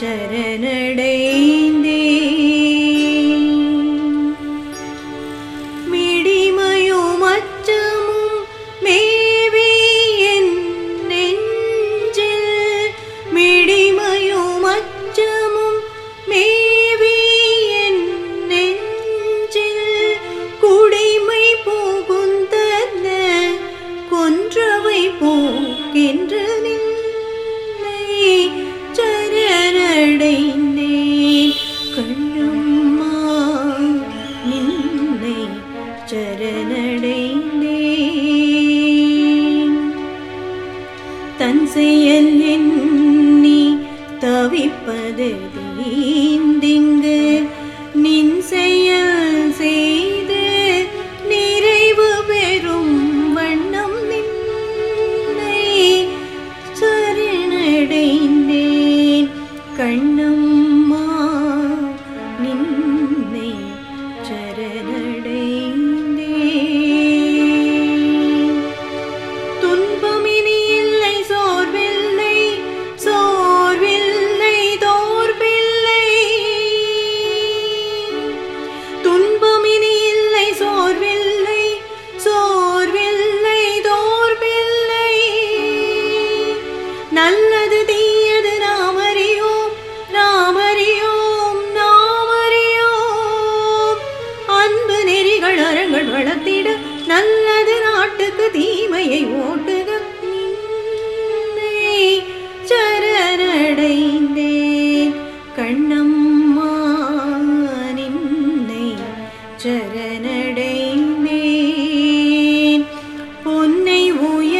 चरनडे தன் செயல் எண்ணி தவிப்பது தீந்திங்கு. நின் செயல் செய்து நிறைவு பெறும் வண்ணம் நின்னை சரணடைந்தேன் கண்ணம் சரணடைந்தேன். பொன்னை உயர்